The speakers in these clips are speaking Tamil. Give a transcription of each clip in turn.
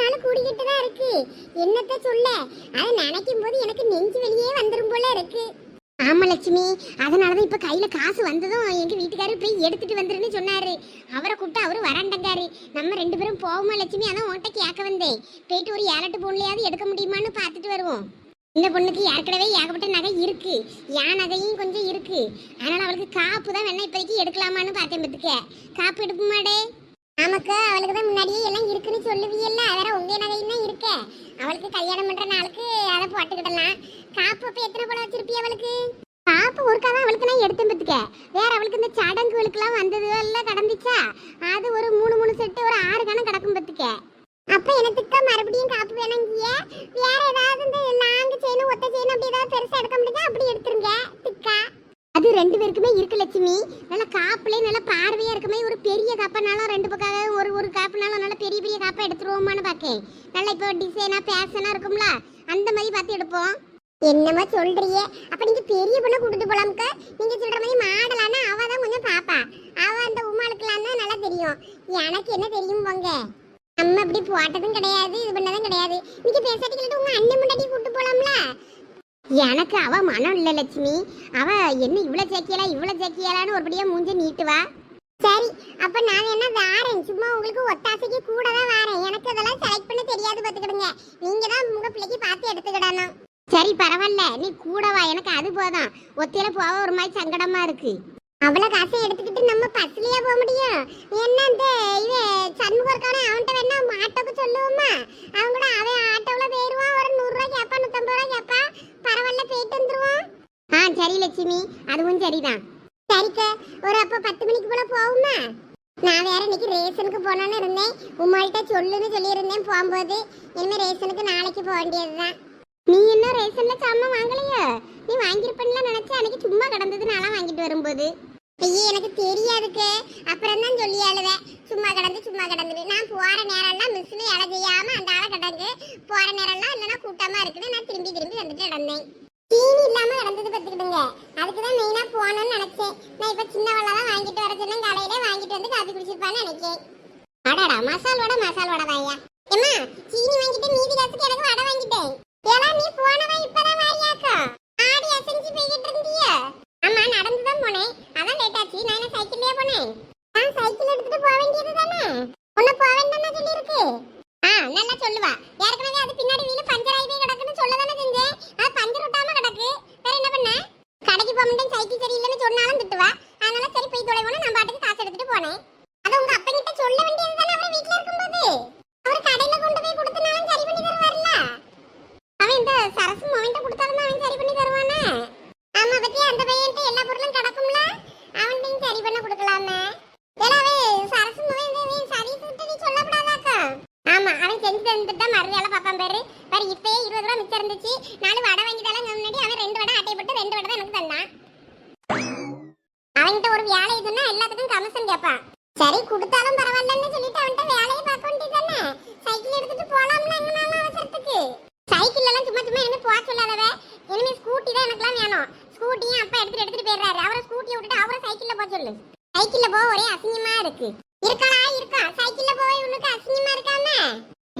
நானும் கூடிக்கிட்டு தான் இருக்கு. என்னத்த சொல்ல? அதை நினைக்கும் போது எனக்கு நெஞ்சு வெளியே வந்துடும் போல இருக்கு. ஆமா லட்சுமி. அதனாலதான் இப்ப கையில காசு வந்ததும் எங்க வீட்டுக்காரர் போய் எடுத்துட்டு வந்துருன்னு சொன்னாரு. அவரை கூப்பிட்டு அவரு வரண்டங்காரு. நம்ம ரெண்டு பேரும் போவோமா லட்சுமி? அதான் உன்கிட்ட கேட்க வந்தேன். போயிட்டு ஒரு ஏழட்டு பொண்ணுலையாவது எடுக்க முடியுமான்னு பார்த்துட்டு வருவோம். இந்த பொண்ணுக்கு ஏற்கனவே ஏகப்பட்ட நகை இருக்கு. என் நகையும் கொஞ்சம் இருக்கு. அதனால அவளுக்கு காப்பு தான் வேணா இப்போதைக்கு எடுக்கலாமான்னு பார்த்தேன் பத்துக்க காப்பு எடுப்புமாடே? நமக்கு அவளுக்கு தான் முன்னாடியே எல்லாம் இருக்குன்னு சொல்லுவீல்ல வேற உங்க நகையும் தான் இருக்க. அவளுக்கு கல்யாணம் பண்ற நாளுக்கு அதை போட்டுக்கிடலாம். காப்பு அப்ப எத்தனை படம் வச்சிருப்பீ அவளுக்கு? காப்பு ஒருக்கா தான் அவளுக்கு நான் எடுத்து பத்துக்க வேற அவளுக்கு இந்த சடங்குகளுக்கெல்லாம் வந்தது எல்லாம் கடந்துச்சா? அது ஒரு மூணு மூணு செட்டு ஒரு ஆறு கணம் கிடக்கும் பத்துக்க அப்ப எனக்கு மறுபடியும் காப்பு வேணுங்கிய? வேற ஏதாவது இந்த நான்கு செயின் ஒத்த செயின் அப்படி ஏதாவது பெருசா எடுக்க முடியுதா அப்படி எடுத்துருங்க. திக்கா. அது ரெண்டு பேருக்குமே இருக்கு லட்சுமி. நல்ல நல்லா பார்வையாக பார்வையா இருக்குமே. ஒரு பெரிய காப்பானாலும் ரெண்டு பக்கம் ஒரு ஒரு காப்புனாலும் நல்லா பெரிய பெரிய காப்பாக எடுத்துருவோமான்னு பார்க்கேன். நல்லா இப்போ டிசைனாக பேஷனாக இருக்கும்ல? அந்த மாதிரி பார்த்து எடுப்போம். என்னமா சொல்றீங்க. அப்ப நீங்க பெரிய பொண்ணை கூட்டிட்டு போலாம்க்க. நீங்க சொல்ற மாதிரி மாடலானா அவ தான் கொஞ்சம் பாப்பா. அவ அந்த உமாளுக்கெல்லாம் தான் நல்லா தெரியும். எனக்கு என்ன தெரியும் போங்க? நம்ம அப்படி போட்டதும் கிடையாது இது பண்ணதும் கிடையாது. நீங்க பேசாட்டிக்கிட்டு உங்க அண்ணன் முன்னாடி கூட்டு போலாம்ல? எனக்கு அவ மனம் இல்ல லட்சுமி. அவ என்ன இவ்வளவு சேக்கியலா இவ்வளவு சேக்கியலான்னு ஒருபடியா மூஞ்ச நீட்டுவா? சரி அப்ப நான் என்ன வாரேன்? சும்மா உங்களுக்கு ஒத்தாசைக்கு கூட தான் வாரேன். எனக்கு அதெல்லாம் செலக்ட் பண்ண தெரியாது பாத்துக்கிடுங்க நீங்க தான் உங்க பிள்ளைக்கு பார்த்து எடுத்துக்கிடணும். சரி பரவாயில்ல. நீ கூட வா. எனக்கு அது போதும். ஒத்தையில போக ஒரு மாதிரி சங்கடமா இருக்கு. அவ்வளவு காசை எடுத்துக்கிட்டு நம்ம பஸ்லயே போக முடியும்? என்ன இந்த இவ சண்முகம் இருக்கானே அவன்கிட்ட வேணா ஆட்டோக்கு சொல்லுவோமா? அவன் கூட அவன் ஆட்டோல போயிருவான். ஒரு நூறு ரூபாய் கேப்பா நூத்தம்பது ரூபாய் கேப்பா. பரவாயில்ல போயிட்டு வந்துருவான் ஆ சரி லட்சுமி. அதுவும் சரிதான். சரிக்க ஒரு அப்ப பத்து மணிக்கு போல போகுமா? நான் வேற இன்னைக்கு ரேஷனுக்கு போனோன்னு இருந்தேன். உமாள்கிட்ட சொல்லுன்னு சொல்லியிருந்தேன் போகும்போது. இனிமே ரேஷனுக்கு நாளைக்கு போக வேண்டியதுதான். நீ இன்னும் ரேஷன்ல சாமான் வாங்கலையோ? நீ வாங்கியிருப்பேன்ல நினைச்சா அன்னைக்கு சும்மா கிடந்தது நான்லாம் வாங்கிட்டு வரும்போது. ஐயே எனக்கு தெரியாதுக்கு. அப்புறம் தான் சொல்லி அழுவ சும்மா கிடந்து சும்மா கிடந்து நான் போற நேரம்லாம் மிஸ்னு இலை செய்யாம அந்த ஆளை கிடந்து போற நேரம்லாம் இல்லைன்னா கூட்டமா இருக்குன்னு நான் திரும்பி திரும்பி வந்துட்டு கிடந்தேன். சீனி இல்லாம கிடந்தது பத்துக்கிடுங்க அதுக்கு தான் மெயினா போகணும்னு நினைச்சேன். நான் இப்ப சின்னவள தான் வாங்கிட்டு வர சொன்னேன். கடையில வாங்கிட்டு வந்து காப்பி குடிச்சிருப்பான்னு நினைச்சேன். அடடா மசால் வடை மசால் வடை தாயா ஏம்மா சீனி வாங்கிட்டு மீதி காசுக்கு எனக்கு வடை வாங்கிட்டேன். ஏன்னா நீ போனவன் இப்பதான் வாரியாக்கா? ஆடி அசைஞ்சு போய்கிட்டு இருந்தியா. ஆமா நடந்து தான் போனேன். அதான் லேட் ஆச்சு நான் என்ன சைக்கிள்லயே போனேன்? நான் சைக்கிள் எடுத்துட்டு போக வேண்டியது தானே? உன்ன போக வேண்டாம் சொல்லி இருக்கு ஆ நல்லா சொல்லுவா. ஏற்கனவே அது பின்னாடி வீடு பஞ்சர் ஆகி போய் கிடக்குன்னு சொல்ல தானே செஞ்சேன். அது பஞ்சர் விட்டாம கிடக்கு. வேற என்ன பண்ண? கடைக்கு போக மாட்டேன் சைக்கிள் சரியில்லைன்னு சொன்னாலும் திட்டுவா. அதனால சரி போய் தொலைவோன்னு நான் பாட்டுக்கு காசு எடுத்துட்டு போனேன். அது உங்க அப்பா கிட்ட சொல்ல வேண்டியது தானே அவர் வீட்டுல இருக்கும்போது? அவர் கடையில கொண்டு போய் கொடுத்தனாலும் சரி பண்ணி தருவார்ல? அவன் இந்த சரசு கொடுத்தாலும் அவன் சரி பண்ணி தருவானே? ஆமா பத்தி அந்த பையன்ட்ட எல்லா பொருளும் கிடக்கும்ல அவன்கிட்டயும் சரி பண்ண கொடுக்கலாமே ஏலாவே சரசு மவன் இந்த சர்வீஸ் விட்டு நீ சொல்லப்படாதாக்கா ஆமா அவன் செஞ்சு தந்துட்டு தான் மறு வேலை பார்ப்பான் பேரு பாரு இப்பயே இருபது ரூபா மிச்சம் இருந்துச்சு நாலு வடை வாங்கி தரலாம் முன்னாடி அவன் ரெண்டு வடை அட்டை போட்டு ரெண்டு வடை தான் எனக்கு தந்தான் அவன்கிட்ட ஒரு வேலை இதுன்னா எல்லாத்துக்கும் கமிஷன் கேட்பான் சரி கொடுத்தாலும் பரவாயில்லன்னு சொல்லிட்டு அவன்கிட்ட வேலையை பார்க்க வேண்டியது தானே சைக்கிள் எடுத்துட்டு போலாம்ல எங்கனாலும் அவசரத்துக்கு சைக்கிள் எல்லாம் சும்மா சும்மா இனிமே போக சொல்லாதவ இனிமே ஸ்கூட்டி தான் எனக்குலாம் வேணும் ஸ்கூட்டியும் அப்பா எடுத்துட்டு எடுத்துட்டு போயிடுறாரு அவரை ஸ்கூட்டியை விட்டுட்டு அவரை சைக்கிள்ல போக சொல்லு சைக்கிள்ல போக ஒரே அசிங்கமா இருக்கு. இருக்காளா இருக்கா. சைக்கிள்ல போய் உனக்கு அசிங்கமா இருக்காம?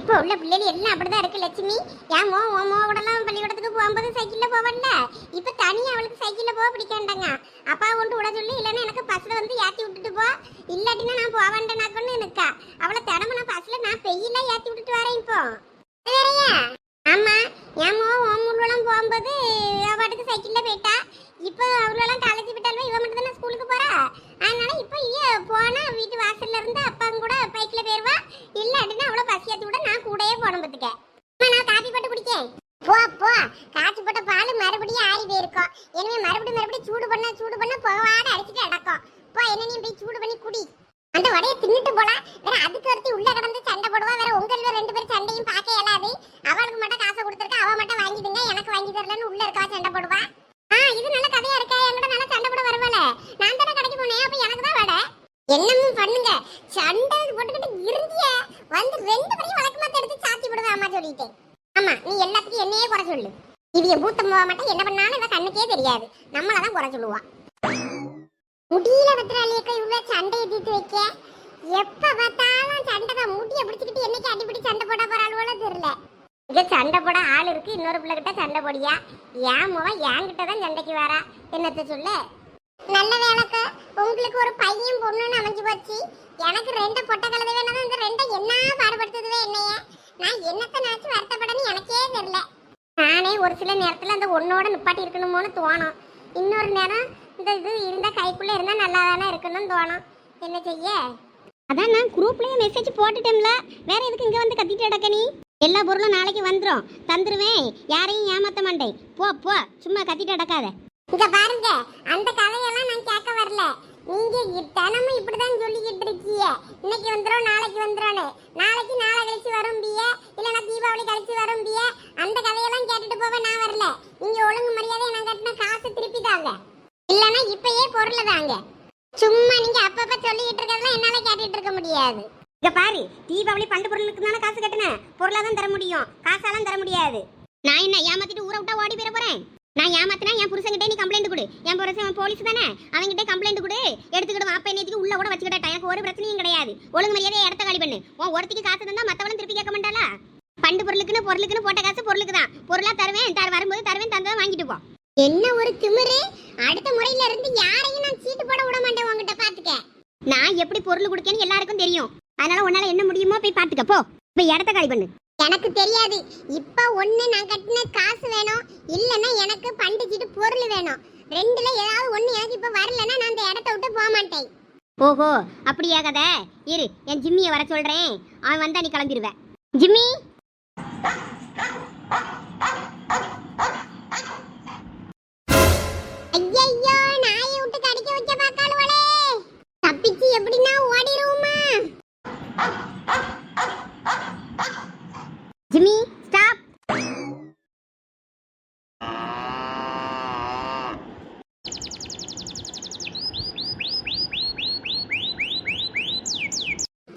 இப்போ உள்ள பிள்ளைகள் எல்லாம் அப்படிதான் இருக்கு லட்சுமி. ஏன் மோ ஓ மோ கூடலாம் பள்ளிக்கூடத்துக்கு போகும்போது சைக்கிள்ல போவல இப்ப தனியா அவளுக்கு சைக்கிள்ல போக பிடிக்காண்டாங்க. அப்பா கொண்டு விட சொல்லி இல்லைன்னா எனக்கு பஸ்ல வந்து ஏத்தி விட்டுட்டு போ. இல்லாட்டினா நான் போக வேண்டானாக்கன்னு இருக்கா அவளை தினமும் நான் பஸ்ல நான் பெய்யில ஏத்தி விட்டுட்டு வரேன் இப்போ. ஆமா ஏன் மோ ஓ முழுவெல்லாம் போகும்போது அவட்டுக்கு சைக்கிள்ல போயிட்டா. இப்போ அவங்களெல்லாம் காலேஜ் விட்டாலும் இவன் மட்டும் தானே ஸ்கூலுக்கு போறா? அதனால இப்போ இவ போனா வீட்டு வாசல்ல இருந்து அப்பாங்க கூட பைக்ல போயிருவா. இல்லாட்டினா அவ்வளோ பசி ஏத்தி நான் கூடயே போன பத்துக்க நான் காபி போட்டு குடிக்கேன். போ போ. காய்ச்சி போட்ட பால் மறுபடியும் ஆறி போயிருக்கும். எனவே மறுபடியும் மறுபடியும் சூடு பண்ண சூடு பண்ண புகவாட அடிச்சுட்டு அடக்கும் போ என்ன நீ போய் சூடு பண்ணி குடி. அந்த வடையை தின்னுட்டு போலாம். வேற அதுக்கு ஒருத்தி உள்ள கடந்து சண்டை போடுவா. வேற உங்கள ரெண்டு பேரும் சண்டையும் பார்க்க இயலாது. அவளுக்கு மட்டும் காசை கொடுத்துருக்கா. அவ மட்டும் வாங்கிடுங்க. எனக்கு வாங்கி தரலன்னு உள்ள இருக்கவா சண்டை போடுவா. இது நல்ல கதையா இருக்கா. என்கிட்ட நல்லா சண்டை போட வரவல நான் தானே கடைக்கு போனேன். அப்ப எனக்கு தான் வடை. என்னமும் பண்ணுங்க. சண்டை போட்டுக்கிட்டு இருந்திய. வந்து ரெண்டு பேரையும் வழக்கமா எடுத்து சாத்தி விடுவேன் அம்மா சொல்லிட்டேன் ஆமா நீ எல்லாத்துக்கும் என்னையே குறை சொல்லு. இவிய பூத்த போக மாட்டேன் என்ன பண்ணாலும் இவ கண்ணுக்கே தெரியாது. நம்மளதான் குறை சொல்லுவா. முடியல பத்திராளியக்கா இவ்வளவு சண்டையை தீர்த்து வைக்க. எப்ப பார்த்தாலும் சண்டை தான். முடிய பிடிச்சிக்கிட்டு என்னைக்கு அடிப்பிடி சண்டை போட போறாளோல தெரியல. இங்க சண்டை போட ஆள் இருக்கு இன்னொரு பிள்ளை கிட்ட சண்டை போடியா? ஏன் முவ என்கிட்ட தான் சண்டைக்கு வரா. என்னத்த சொல்ல? நல்ல வேலைக்கு உங்களுக்கு ஒரு பையன் பொண்ணுன்னு அமைஞ்சு போச்சு. எனக்கு ரெண்டு பொட்டை கலந்து வேணாம் இந்த ரெண்டை என்ன பாடுபடுத்துதுவே என்னைய? நான் என்னத்த நினைச்சு வருத்தப்படன்னு எனக்கே தெரியல. நானே ஒரு சில நேரத்துல அந்த ஒன்னோட நிப்பாட்டி இருக்கணுமோன்னு தோணும். இன்னொரு நேரம் இந்த இது இருந்தா கைக்குள்ள இருந்தா நல்லா தானே இருக்கணும்னு தோணும். என்ன செய்ய? அதான் நான் குரூப்லயே மெசேஜ் போட்டுட்டேன்ல. வேற எதுக்கு இங்க வந்து கத்திட்டு கிடக்க நீ? எல்லா பொருளும் நாளைக்கு வந்துடும் தந்துருவேன். யாரையும் ஏமாத்த மாட்டேன். போ போ. சும்மா கத்திட்டு அடக்காத இங்க பாருங்க அந்த கதையெல்லாம் நான் கேட்க வரல. நீங்க தினமும் இப்படிதான் சொல்லிக்கிட்டு இருக்கீங்க. இன்னைக்கு வந்துடும் நாளைக்கு வந்துடும் நாளைக்கு நாளை கழிச்சு வரும் பிய. இல்லைன்னா தீபாவளி கழிச்சு வரும் பிய. அந்த கதையெல்லாம் கேட்டுட்டு போக நான் வரல. நீங்க ஒழுங்கு மரியாதை நான் கட்டின காசு திருப்பி தாங்க. இல்லைன்னா இப்பயே பொருளை தாங்க. சும்மா நீங்க அப்பப்ப சொல்லிக்கிட்டு இருக்கிறதெல்லாம் என்னால கேட்டுட்டு இருக்க முடியாது. இங்க பாரு தீபாவளி பண்டு பொருளுக்கு தானே காசு கட்டினேன் பொருளா தான் தர முடியும். காசாலாம் தர முடியாது. நான் என்ன ஏமாத்திட்டு ஊரை விட்டா ஓடி போயிட போறேன்? நான் ஏமாத்தினா என் புருஷன்கிட்ட நீ கம்ப்ளைண்ட் கொடு. என் புருஷன் போலீஸ் தானே? அவன்கிட்ட கம்ப்ளைண்ட் கொடு. எடுத்துக்கிடுவான் அப்ப என்னத்துக்கு உள்ள கூட வச்சுக்கிட்டேன் எனக்கு ஒரு பிரச்சனையும் கிடையாது. ஒழுங்கு மரியாதை இடத்த காலி பண்ணு. உன் ஒருத்திக்கு காசு தந்தா மத்தவளும் திருப்பி கேட்க மாட்டாளா? பண்டு பொருளுக்குன்னு பொருளுக்குன்னு போட்ட காசு பொருளுக்கு தான். பொருளா தருவேன் தர வரும்போது தருவேன் தந்ததை வாங்கிட்டு போ. என்ன ஒரு திமிரு? அடுத்த முறையில இருந்து யாரையும் நான் சீட்டு போட விட மாட்டேன் உங்ககிட்ட பாத்துக்க. நான் எப்படி பொருள் கொடுக்கேன்னு எல்லாருக்கும் தெரியும். அதனால உன்னால என்ன முடியுமோ போய் பாத்துக்க போ. இப்ப இடத்த காலி பண்ணு. எனக்கு தெரியாது. இப்ப ஒண்ணு நான் கட்டின காசு வேணும். இல்லன்னா எனக்கு பண்டு சீட்டு பொருள் வேணும். ரெண்டுல ஏதாவது ஒண்ணு எனக்கு இப்ப வரலன்னா நான் அந்த இடத்த விட்டு போக மாட்டேன். ஓஹோ அப்படியா கதை? இரு என் ஜிம்மியை வர சொல்றேன். அவன் வந்தா நீ கிளம்பிடுவ ஜிம்மி? ஐயையோ நாயை விட்டு கடிக்க வைக்க பார்க்காளுவளே. தப்பிச்சு எப்படின்னா ஓடிருவோமா ஜிம்மி ஸ்டாப்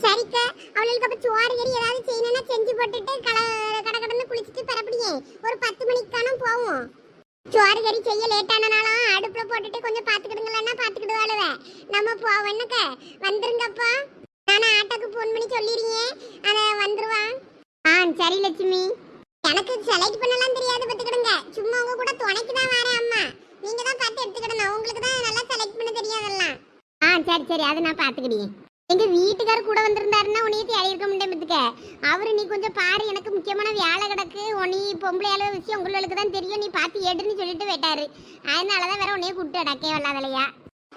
சரிக்கா அவளுக்கு அப்ப சோறு கறி ஏதாவது செய்யணும்னா செஞ்சு போட்டுட்டு கட கடகடன்னு குளிச்சுட்டு பரப்படியே ஒரு பத்து மணிக்கான போவோம் சோறு கறி செய்ய லேட் ஆனனாலும் அடுப்புல போட்டுட்டு கொஞ்சம் பாத்துக்கிடுங்களா பாத்துக்கிடுவாளுவ நம்ம போவோன்னுக்க வந்துருங்கப்பா நான் ஆட்டோக்கு ஃபோன் பண்ணி சொல்லிடுங்க அத வந்துருவான் ஆ சரி லட்சுமி. எனக்கு செலக்ட் பண்ணலாம் தெரியாது பார்த்துக்கிடுங்க. சும்மா உங்க கூட துணைக்கு தான் வரேன் அம்மா. நீங்க தான் பார்த்து எடுத்துக்கிடணும். உங்களுக்கு தான் நல்லா செலக்ட் பண்ண தெரியாதெல்லாம் ஆ சரி சரி. அதை நான் பார்த்துக்கிடுவேன். எங்க வீட்டுக்காரர் கூட வந்திருந்தாருன்னா உன்னைய தேடி இருக்க முடியும் பத்துக்க அவரு நீ கொஞ்சம் பாரு. எனக்கு முக்கியமான வேலை கிடக்கு. உனி பொம்பளை அளவு விஷயம் உங்களுக்கு தான் தெரியும். நீ பார்த்து எடுன்னு சொல்லிட்டு போயிட்டாரு. அதனாலதான் வேற உன்னைய கூப்பிட்டு அடக்கே வல்லாதலையா?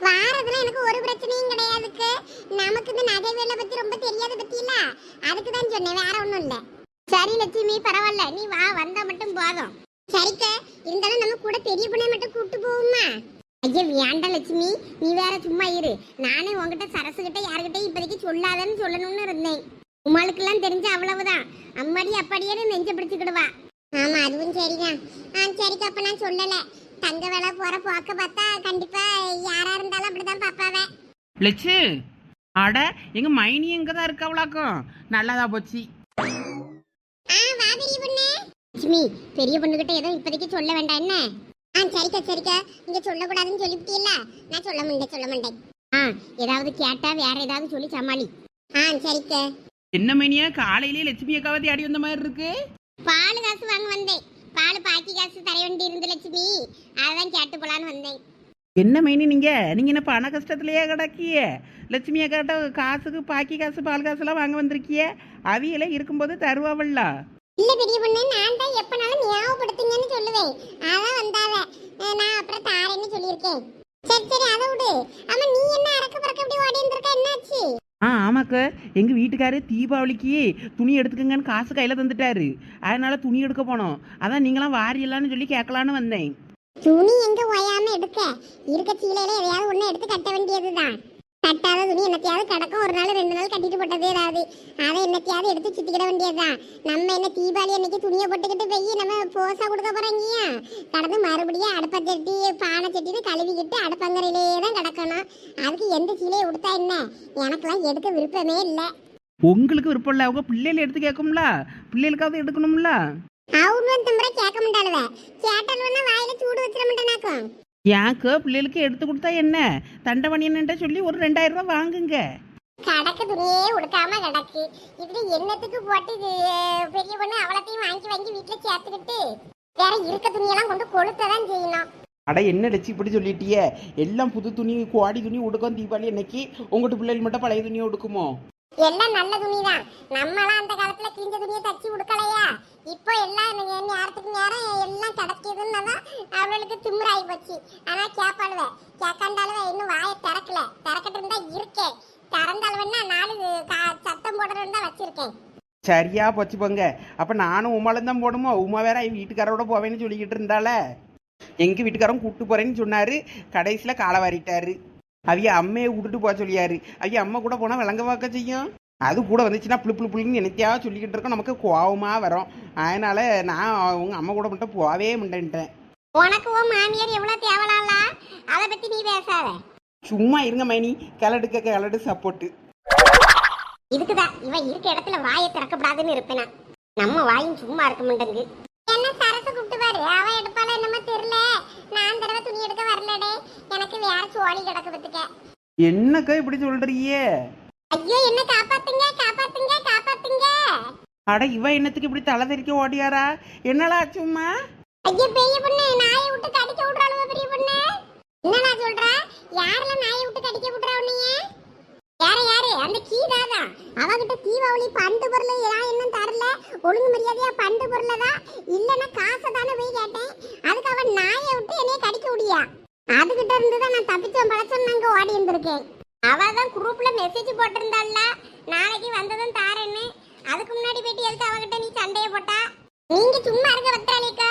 வாரதுல எனக்கு ஒரு பிரச்சனையும் கிடையாதுக்கு. நமக்கு இந்த நகை வேலை பத்தி ரொம்ப தெரியாத பத்தி இல்ல அதுக்கு தான் சொன்னேன். வேற ஒன்றும் இல்ல. சரி லட்சுமி பரவாயில்ல. நீ வா வந்தா மட்டும் போதும். சரிக்க இருந்தாலும் நம்ம கூட பெரிய பொண்ணை மட்டும் கூப்பிட்டு போவோமா? ஐயா வேண்டாம் லட்சுமி. நீ வேற சும்மா இரு. நானே உன்கிட்ட சரசு கிட்ட யாருக்கிட்டையும் இப்போதைக்கு சொல்லாதன்னு சொல்லணும்னு இருந்தேன். உமாளுக்கெல்லாம் தெரிஞ்ச அவ்வளவுதான். அம்மாடி அப்படியே நெஞ்ச பிடிச்சிக்கிடுவா. ஆமா அதுவும் சரிதான். ஆ சரிக்கா அப்ப நான் சொல்லல. தங்க வேலை போற போக்க பார்த்தா கண்டிப்பா யாரா இருந்தாலும் அப்படிதான் பாப்பாவே லட்சு அட எங்க மைனி எங்க தான் இருக்கவளாக்கும் நல்லதா போச்சு. ஆ வா பெரிய பொண்ணு. லட்சுமி பெரிய பொண்ணுகிட்ட எதுவும் இப்போதைக்கு சொல்ல வேண்டாம் என்ன? ஆ சரிக்கா சரிக்கா. இங்க சொல்லக்கூடாதுன்னு சொல்லிவிட்டீல்ல? நான் சொல்ல மாட்டேன் சொல்ல மாட்டேன். ஆ ஏதாவது கேட்டா வேற ஏதாவது சொல்லி சமாளி. ஆ சரிக்கா. என்ன மைனியா காலையிலேயே லட்சுமி அக்காவை தேடி வந்த மாதிரி இருக்கு? பால் காசு வாங்க வந்தேன். பால் பாக்கி காசு தர வேண்டி இருந்து லட்சுமி. அதான் கேட்டு போலான்னு வந்தேன். என்ன மைனி நீங்க? நீங்க என்ன பண கஷ்டத்திலேயே கிடக்கிய? லட்சுமி அக்காட்ட காசுக்கு பாக்கி காசு பால் காசுலாம் வாங்க வந்திருக்கிய? அவியலே இருக்கும்போது தருவாவல்ல இல்ல பெரிய பொண்ணு நான் தான் எப்பனாலும் ஞாபகப்படுத்துங்கன்னு சொல்லுவேன். அதான் வந்தாவ. நான் அப்புறம் தாரேன்னு சொல்லியிருக்கேன். சரி சரி அதை விடு. ஆமா நீ என்ன அறக்க பறக்க இப்படி ஓடி இருந்திருக்க என்னாச்சு? ஆ ஆமாக்க. எங்க வீட்டுக்காரு தீபாவளிக்கு துணி எடுத்துக்கங்கன்னு காசு கையில தந்துட்டாரு. அதனால துணி எடுக்க போனோம். அதான் நீங்களாம் வாரியலான்னு சொல்லி கேட்கலான்னு வந்தேன். துணி எங்க ஓயாம எடுக்க? இருக்க சீலையில எதையாவது ஒண்ணு எடுத்து கட்ட வேண்டியதுதான். கட்டாத துணி என்னத்தையாவது கிடக்கும். ஒரு நாள் ரெண்டு நாள் கட்டிட்டு போட்டதே ஏதாவது. அதை என்னத்தையாவது எடுத்து சுத்திக்கிட வேண்டியதுதான். நம்ம என்ன தீபாவளி அன்னைக்கு துணியை போட்டுக்கிட்டு போய் நம்ம போசா கொடுக்க போறோங்கயா கடந்து மறுபடியும் அடுப்ப சட்டி பானை சட்டின்னு கழுவிக்கிட்டு அடுப்பங்கரையிலே தான் கிடக்கணும். அதுக்கு எந்த சீலையை கொடுத்தா என்ன? எனக்கெல்லாம் எடுக்க விருப்பமே இல்லை. உங்களுக்கு விருப்பம் இல்லை. அவங்க பிள்ளைகள் எடுத்து கேட்கும்ல. பிள்ளைகளுக்காவது எடுக்கணும்ல. அவங்க வந்து முறை கேட்க மாட்டாளுவ. கேட்டாலுன்னா வாயில சூடு வச்சிட மாட்டேனாக்கும். யாக்கு பிள்ளைகளுக்கு எடுத்து கொடுத்தா என்ன? தண்டவணியன்ட்ட சொல்லி ஒரு ரெண்டாயிரம் ரூபாய் வாங்குங்க. கடக்கு துணியே உடுக்காம கிடக்கு. இதுல என்னத்துக்கு போட்டு இது, பெரிய பொண்ணு அவளத்தையும் வாங்கி வாங்கி வீட்டுல சேர்த்துக்கிட்டு. வேற இருக்க துணியெல்லாம் கொண்டு கொளுத்ததான் செய்யணும். அட என்ன இப்படி சொல்லிட்டியே? எல்லாம் புது துணி குவாடி துணி உடுக்கும் தீபாவளி அன்னைக்கு உங்கள்கிட்ட பிள்ளைகள் மட்டும் பழைய துணியை உடுக்குமோ? எல்லாம் நல்ல துணிதான். நம்மளாம் அந்த காலத்துல கிழிஞ்ச துணியை தச்சு கொடுக்கலையா? இப்போ எல்லாம் நே- நேரத்துக்கு நேரம் எல்லாம் கிடைக்கிதுன்னு தான் அவளுக்கு திமிராயி போச்சு. ஆனா கேப்பாளுவ கேட்காண்டாளுவ இன்னும் வாயை திறக்கல. திறக்கட்டு இருந்தா இருக்கேன். திறந்தாளுவன்னா நாலு சத்தம் போடுறதுன்னு தான் வச்சிருக்கேன். சரியா போச்சு போங்க. அப்ப நானும் உமாலும் தான் போடுமோ உமா வேற என் வீட்டுக்காரோட போவேன்னு சொல்லிக்கிட்டு இருந்தால எங்க வீட்டுக்காரன் கூப்பிட்டு போறேன்னு சொன்னாரு. கடைசியில காலை வாரிட்டாரு. அவிய அம்மையை விட்டுட்டு போக சொல்லியாரு. அவிய அம்மா கூட போனா விளங்க பார்க்க செய்யும். அது கூட வந்துச்சுன்னா புளு புளு புளுன்னு நினைத்தியா சொல்லிக்கிட்டு இருக்கோம். நமக்கு கோவமா வரும். அதனால நான் உங்க அம்மா கூட மட்டும் போகவே மாட்டேன்ட்டேன். உனக்கு உன் மாமியார் எவ்வளவு தேவலாம்ல அதை பத்தி நீ பேசாத. சும்மா இருங்க மைனி. கிளடுக்க கிளடு சப்போர்ட்டு இதுக்குதான். இவன் இருக்க இடத்துல வாயை திறக்கப்படாதுன்னு இருப்பேனா? நம்ம வாயும் சும்மா இருக்க மாட்டேங்குது. என்ன சரசு கூப்பிட்டு பாரு அவ எடுப்பால என்னமோ தெரியல. நான் தடவை துணி எடுக்க வரலடே. எனக்கு வேற சோழி கிடக்குதுக்க என்னக்கா இப்படி சொல்றியே ஐயோ என்ன காப்பாத்துங்க காப்பாத்துங்க காப்பாத்துங்க. அட இவ என்னத்துக்கு இப்படி தலை தெறிக்க ஓடியாரா? என்னடா ஆச்சும்மா ஐயோ பெரிய பொண்ணு நாயை விட்டு கடிக்க விடுறாளுவ பெரிய பொண்ணு? என்னடா சொல்ற? யாருல நாயை விட்டு கடிக்க விடுறா உன்னைய? யாரு யாரு? அந்த கீதாதான் அவகிட்ட தீபாவளி பண்டு பொருள் ஏன் இன்னும் தரல? ஒழுங்கு மரியாதையா பண்டு பொருள் தான்? இல்லைன்னா காசை தானே போய் கேட்டேன். அதுக்கு அவன் நாயை விட்டு என்னைய கடிக்க முடியா அதுகிட்ட இருந்து தான் நான் தப்பிச்சோம் பழச்சோம் நாங்க ஓடி இருந்திருக்கேன். அவ தான் குரூப்ல மெசேஜ் போட்டிருந்தாள்ல. நாளைக்கு வந்ததும் தாரேன்னு. அதுக்கு முன்னாடி போயிட்டு எதுக்கு அவகிட்ட நீ சண்டையை போட்டா? நீங்க சும்மா இருக்க வத்தாலிக்கா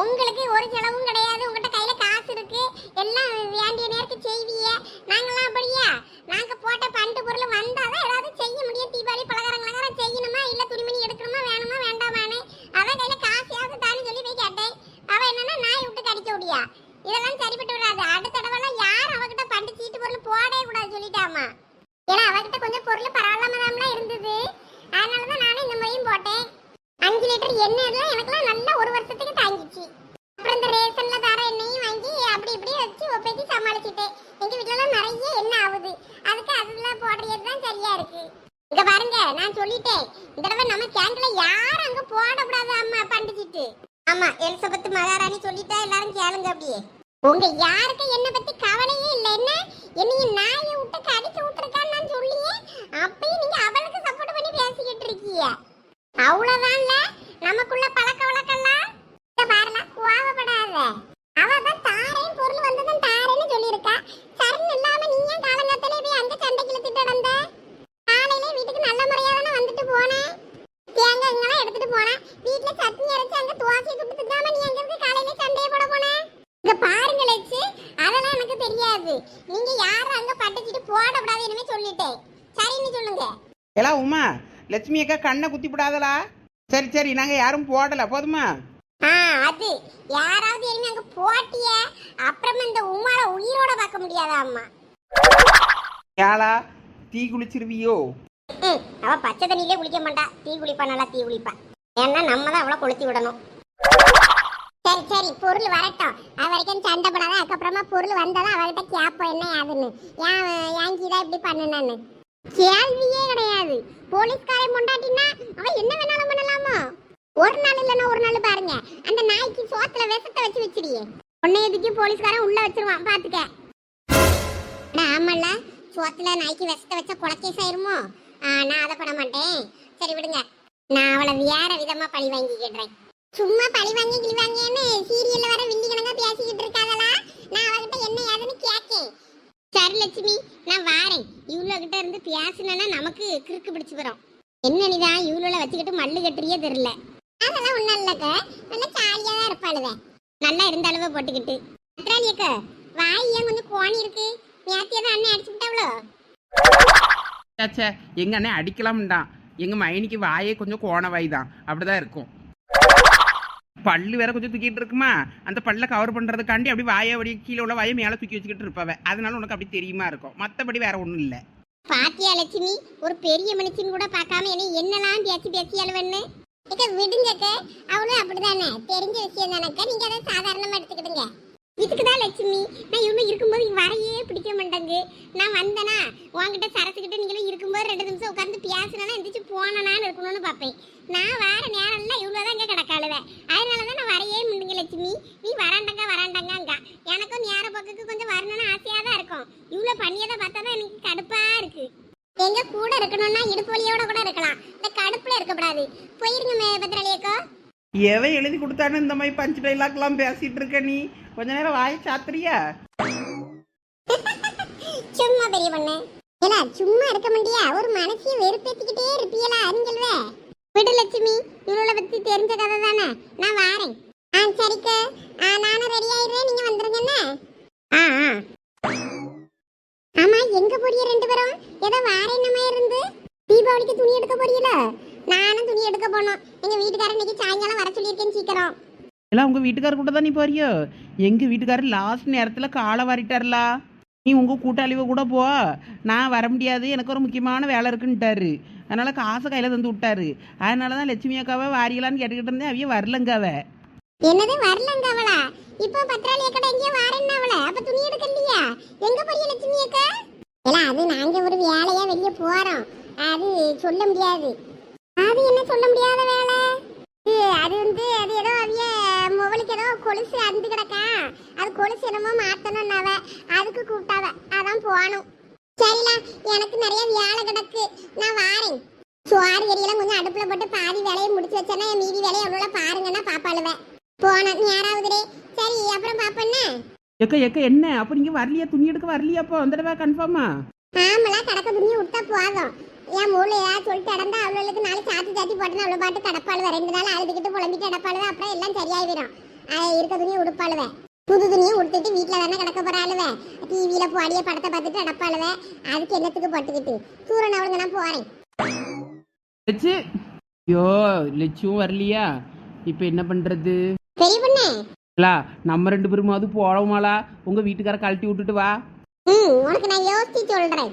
உங்களுக்கு ஒரு செலவும் கிடையாது. உங்ககிட்ட கையில காசு இருக்கு எல்லாம் வேண்டிய நேரத்துக்கு செய்வீங்க நாங்கெல்லாம் அப்படியா நாங்க போட்ட பண்டு பொருள் வந்தாதான் ஏதாவது செய்ய முடியும் தீபாவளி பலகாரங்களெல்லாம் செய்யணுமா இல்ல துணிமணி எடுக்கணுமா வேணுமா வேண்டாமான்னு அவன் கையில காசையாவது தானே சொல்லி போய் கேட்டேன் அவ என்னன்னா நாய் விட்டு கடிக்க முடியா இதெல்லாம் சரிப்பட்டு வராது அடுத்த தடவைலாம் யார் அவகிட்ட பண்டு சீட்டு பொருள் போடவே கூடாது சொல்லிட்டாமா ஏன்னா அவகிட்ட கொஞ்சம் பொருள் பரவாயில்லாம இருந்தது அதனாலதான் நானும் இந்த முறையும் போட்டேன் அஞ்சு லிட்டர் எண்ணெய் எல்லாம் எனக்குலாம் நல்லா ஒரு வருஷத்துக்கு தாங்கிச்சு அப்புறம் இந்த ரேஷன்ல தர எண்ணெயும் வாங்கி அப்படி இப்படி வச்சு ஒப்பேத்தி சமாளிச்சுட்டேன் எங்க வீட்டுல எல்லாம் நிறைய எண்ணெய் ஆகுது அதுக்கு அதெல்லாம் போடுறது தான் சரியா இருக்கு இங்க பாருங்க நான் சொல்லிட்டேன். இந்த தடவை நம்ம கேங்க்ல யாரும் அங்க போடக்கூடாது அம்மா பண்டிச்சிட்டு ஆமா எலிசபெத் மகாராணி சொல்லிட்டா எல்லாரும் கேளுங்க அப்படியே. உங்க யாருக்கு என்ன பத்தி கவலையே இல்ல என்ன? என்னைய நாயை விட்டு கடிச்சு விட்டுருக்கான்னு நான் சொல்லியே அப்பயும் நீங்க அவளுக்கு சப்போர்ட் பண்ணி பேசிக்கிட்டு இருக்கீங்க. அவ்வளவுதான்ல நமக்குள்ள பழக்க வழக்கம்லாம்? இத கோவப்படாத. அவ தான் தாரேன் பொருள் வந்ததும் தாரைன்னு சொல்லி சரண் இல்லாம நீ ஏன் காலங்காத்தாலே போய் அந்த சண்டைக்கு இழுத்துட்டு நடந்த காலையிலே வீட்டுக்கு நல்ல முறையா தானே வந்துட்டு போனேன் தேங்காய் இங்கெல்லாம் எடுத்துட்டு போனேன் வீட்டுல சட்னி அரைச்சு அங்க தோசை சுட்டு தின்னாம நீ எங்க இருந்து காலையில சண்டையை போட போன இங்க பாருங்க லட்சு அதெல்லாம் எனக்கு தெரியாது நீங்க யாரும் அங்க பட்டுச்சிட்டு போடக்கூடாது இனிமே சொல்லிட்டேன் சரின்னு சொல்லுங்க எல்லாம் உமா? லட்சுமி அக்கா கண்ணை குத்தி விடாதலா சரி சரி நாங்க யாரும் போடல. போதுமா? ஆ அது. யாராவது இனிமே அங்க போட்டிய அப்புறமா இந்த உமால உயிரோட பார்க்க முடியாதா அம்மா? யாழா தீ குளிச்சிருவியோ? ம், அவ பச்சை தண்ணியிலே குளிக்க மாட்டா. தீ குளிப்பா நல்லா தீ குளிப்பா. ஏன்னா நம்ம தான் அவளை கொளுத்தி விடணும். சரி சரி பொருள் வரட்டும். அது வரைக்கும் சண்டை போடாத. அதுக்கப்புறமா பொருள் வந்தாதான் அவகிட்ட கேப்போம் என்ன யாதுன்னு ஏன் ஏன் கீதா இப்படி பண்ணுனான்னு. கேள்வியே கிடையாது. போலீஸ்காரன் பொண்டாட்டினா அவ என்ன வேணாலும் பண்ணலாமா? ஒரு நாள் இல்லைன்னா ஒரு நாள் பாருங்க. அந்த நாய்க்கு சோத்துல விஷத்தை வச்சு வச்சிடியே உன்னை எதுக்கு போலீஸ்காரன் உள்ள வச்சிருவான் பாத்துக்க. அட, சோத்துல நாய்க்கு விஷத்தை வச்சா கொலக்கேஸ் ஆயிருமோ? நான் அதை பண்ண மாட்டேன். சரி விடுங்க. நான் அவளை வேற விதமா பழி வாங்கிக்கிடுறேன் சும்மா பழி வாங்கி கிழி வாங்கன்னு சீரியல்ல வர வில்லி கணக்கா பேசிக்கிட்டு இருக்காதலா? நான் அவகிட்ட என்ன ஏதுன்னு கேட்கேன். சரி லட்சுமி நான் வாரேன். இவ்வளோ கிட்ட இருந்து பேசினா நமக்கு கிறுக்கு பிடிச்சு வரும் என்ன நீதான் இவ்வளோ வச்சுக்கிட்டு மல்லு கட்டுறியே தெரியல. அதெல்லாம் ஒன்றும் இல்லைக்க. நல்லா ஜாலியாக தான் இருப்பாளுவே. நல்லா இருந்த அளவு போட்டுக்கிட்டு. அத்ராலியக்க வாய் ஏன் கொஞ்சம் கோணி இருக்கு? நேத்தியை தான் அண்ணன் அடிச்சு விட்டாவளோ? எங்க அண்ணன் அடிக்கலாம்டான் எங்க மைனிக்கு வாயே கொஞ்சம் கோண வாய் தான். அப்படிதான் இருக்கும். பல்லு வேற கொஞ்சம் தூக்கிட்டு இருக்குமா? அந்த பல்ல கவர் பண்றதுக்காண்டி அப்படி வாயை அப்படி கீழே உள்ள வாயை மேலே தூக்கி வச்சுக்கிட்டு இருப்பவ. அதனால உனக்கு அப்படி தெரியுமா இருக்கும். மற்றபடி வேற ஒன்றும் இல்லை. பாத்தியா லட்சுமி? ஒரு பெரிய மனுஷன் கூட பார்க்காம என்ன என்னெல்லாம் பேசி பேசி அழுவன்னு? இக்க விடுங்கக்க. அவளும் அப்படிதானே. தெரிஞ்ச விஷயம் தானக்க. நீங்க அதை சாதாரணமா எடுத்துக்கிடுங்க. இதுக்குதான் லட்சுமி? நான் இவங்க இருக்கும்போது வரையே பிடிக்க மாட்டேங்கு நான் வந்தனா உன்கிட்ட சரசுக்கிட்ட நீங்களும் இருக்கும்போது ரெண்டு நிமிஷம் உட்காந்து பேசினா எந்திரிச்சு போனனான்னு இருக்கணும்னு பார்ப்பேன். நான் வேற நேரம்லாம் இவ்வளோதான் தான் இங்கே கிடக்காளுவேன் அதனால தான் நான் வரையே முடிங்க லட்சுமி நீ? வராண்டங்க வராண்டங்க எனக்கும் நேர பக்கத்துக்கு கொஞ்சம் வரணும்னு ஆசையாக தான் இருக்கும். இவ்வளோ பண்ணியதை பார்த்தா தான் எனக்கு கடுப்பாக இருக்கு. எங்க கூட இருக்கணும்னா இடுப்பு வலியோட கூட இருக்கலாம். இந்த கடுப்புல இருக்கக்கூடாது. போயிருங்க பத்திரலியக்கோ எவன் எழுதி கொடுத்தான்னு இந்த மாதிரி பஞ்சு டைலாக்லாம் பேசிட்டு இருக்க நீ? கொஞ்ச நேரம் வாய் சாத்திரியா சும்மா பெரிய பொண்ணு. ஏலா சும்மா இருக்க முடியா? ஒரு மனசிய வெறுப்பேத்திக்கிட்டே இருப்பியலா அறிஞ்சல்வே விடு லட்சுமி இவளோட பத்தி தெரிஞ்ச கதை தானே. நான் வாரேன். ஆ சரிக்க. ஆ நானும் ரெடி ஆயிடுறேன். நீங்க வந்துருங்கண்ணே ஆ ஆ. ஆமா எங்க போறிய ரெண்டு பேரும்? ஏதோ வாரேன் என்னமா இருந்து. தீபாவளிக்கு துணி எடுக்க போறீல நானும் துணி எடுக்க போனோம். எங்க வீட்டுக்காரர் இன்னைக்கு சாயங்காலம் வர சொல்லியிருக்கேன் சீக்கிரம். எல்லாம் உங்க வீட்டுக்காரர் கூட தான் நீ போறியோ? எங்க வீட்டுக்காரர் லாஸ்ட் நேரத்துல காலை வாரிட்டார்லா. நீ உங்க கூட்டாளிவ கூட போ. நான் வர முடியாது. எனக்கு ஒரு முக்கியமான வேலை இருக்குன்ட்டாரு. அதனால காசை கையில தந்து விட்டாரு. அதனால தான் லட்சுமி அக்காவை வாரியலான்னு கேட்டுக்கிட்டு இருந்தேன். அவைய வரலங்க அவ. என்னது வரலங்க அவளா? இப்போ பத்திராளிய கடை எங்கேயோ வாரேன்னா அவளை. அப்ப துணி எடுக்கலையா? எங்க போறிய லட்சுமி அக்கா? இல்ல அது நாங்க ஒரு வேலையா வெளியே போறோம். அது சொல்ல முடியாது. அது என்ன சொல்ல முடியாத வேலை? அது வந்து அது ஏதோ அவிய முவலுக்கு ஏதோ கொலுசு அந்து கிடக்கா. அது கொலுசு என்னமோ மாத்தணும்னாவ அதுக்கு கூப்பிட்டாவ. அதான் போகணும். சரில எனக்கு நிறைய வேலை கிடக்கு. நான் வாரேன். சுவாரி எரியெல்லாம் கொஞ்சம் அடுப்புல போட்டு பாதி வேலையை முடிச்சு வச்சேன்னா என் மீதி வேலையை அவ்வளோ பாருங்கன்னா பாப்பாளுவேன் போன யாராவதுடே சரி அப்புறம் பாப்பண்ணே எக்க எக்க என்ன? அப்போ நீங்க வரலையா? துணி எடுக்க வரலையா அப்போ? அந்த தடவை கன்ஃபார்மா ஆமலா கடக்க துணியை விட்டா போதும். என் மூளை ஏதாவது சொல்லிட்டு இடந்தா அவளுக்கு நாளை சாத்தி சாத்தி போட்டுன்னு அவ்வளோ பாட்டு கடப்பாளுவேன் ரெண்டு நாள் அழுதுகிட்டு புலம்பிட்டு கடப்பாளுவேன் அப்புறம் எல்லாம் சரியாயிடும் அஹ் இருக்க துணியை உடுப்பாளுவேன் புது துணியை உடுத்துட்டு வீட்டில் தானே கிடக்க போறாளுவே. டிவியில் போடிய படத்தை பார்த்துட்டு அடப்பாளுவேன் அதுக்கு என்னத்துக்கு போட்டுக்கிட்டு? சூரன் அவளுங்க நான் போறேன். லட்சு ஐயோ லட்சும் வரலையா? இப்போ என்ன பண்றது? பெரிய பொண்ணே. லா நம்ம ரெண்டு பேருமாவது போறோமாலா? உங்க வீட்டுக்கார கழட்டி விட்டுட்டு வா. ம் உனக்கு நான் யோசிச்சு சொல்றேன்.